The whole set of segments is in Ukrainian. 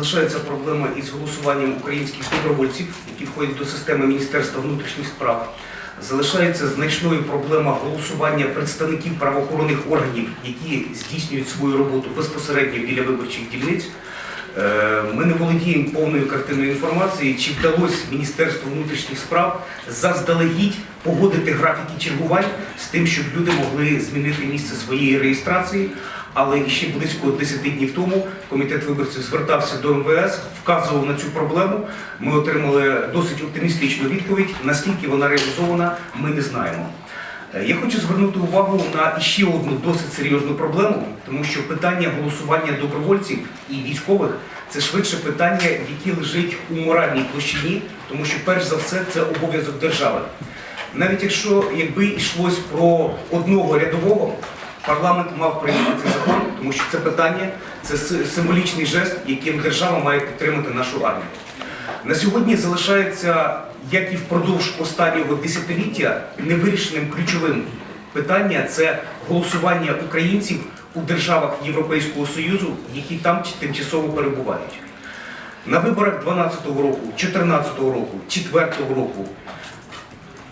залишається проблема із голосуванням українських добровольців, які входять до системи Міністерства внутрішніх справ. Залишається значною проблема голосування представників правоохоронних органів, які здійснюють свою роботу безпосередньо біля виборчих дільниць. Е, Ми не володіємо повною картиною інформації, чи вдалося Міністерству внутрішніх справ заздалегідь погодити графіки чергувань з тим, щоб люди могли змінити місце своєї реєстрації. Але ще близько 10 днів тому комітет виборців звертався до МВС, вказував на цю проблему. Ми отримали досить оптимістичну відповідь. Наскільки вона реалізована, ми не знаємо. Е, Я хочу звернути увагу на ще одну досить серйозну проблему, тому що питання голосування добровольців і військових це швидше питання, яке лежить у моральній площині, тому що перш за все це обов'язок держави. Навіть якщо якби йшлось про одного рядового, парламент мав прийняти цей закон, тому що це питання це символічний жест, яким держава має підтримати нашу армію. На сьогодні залишається, як і впродовж останнього десятиліття, невирішеним ключовим питання це голосування українців у державах Європейського Союзу, які там тимчасово перебувають. На виборах 12-го року, 14-го року, 4-го року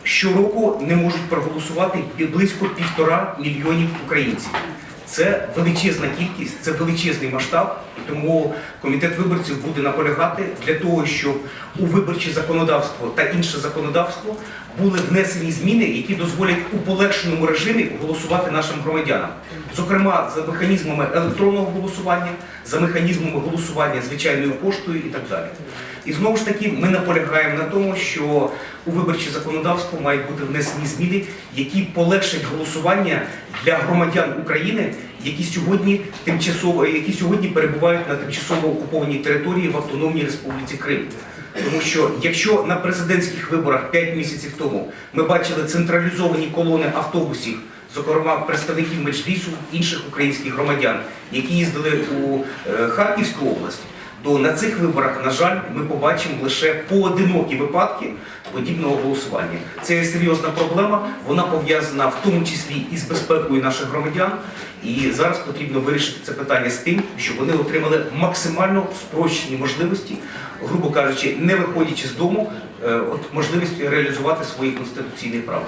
щороку не можуть проголосувати близько півтора мільйонів українців. Це величезна кількість, це величезний масштаб, тому комітет виборців буде наполягати для того, щоб у виборче законодавство та інше законодавство були внесені зміни, які дозволять у полегшеному режимі голосувати нашим громадянам. Зокрема, за механізмами електронного голосування, за механізмами голосування звичайною поштою і так далі. І знову ж таки, ми наполягаємо на тому, що у виборче законодавство мають бути внесені зміни, які полегшать голосування для громадян України, які сьогодні тимчасово, які сьогодні перебувають на тимчасово окупованій території в Автономній Республіці Крим. Тому що якщо на президентських виборах 5 місяців тому ми бачили централізовані колони автобусів, зокрема представників Меджлісу, інших українських громадян, які їздили у е, Харківську область, то на цих виборах, на жаль, ми побачимо лише поодинокі випадки подібного голосування. Це є серйозна проблема. Вона пов'язана в тому числі і з безпекою наших громадян. І зараз потрібно вирішити це питання з тим, щоб вони отримали максимально спрощені можливості, грубо кажучи, не виходячи з дому, е, можливість реалізувати свої конституційні права.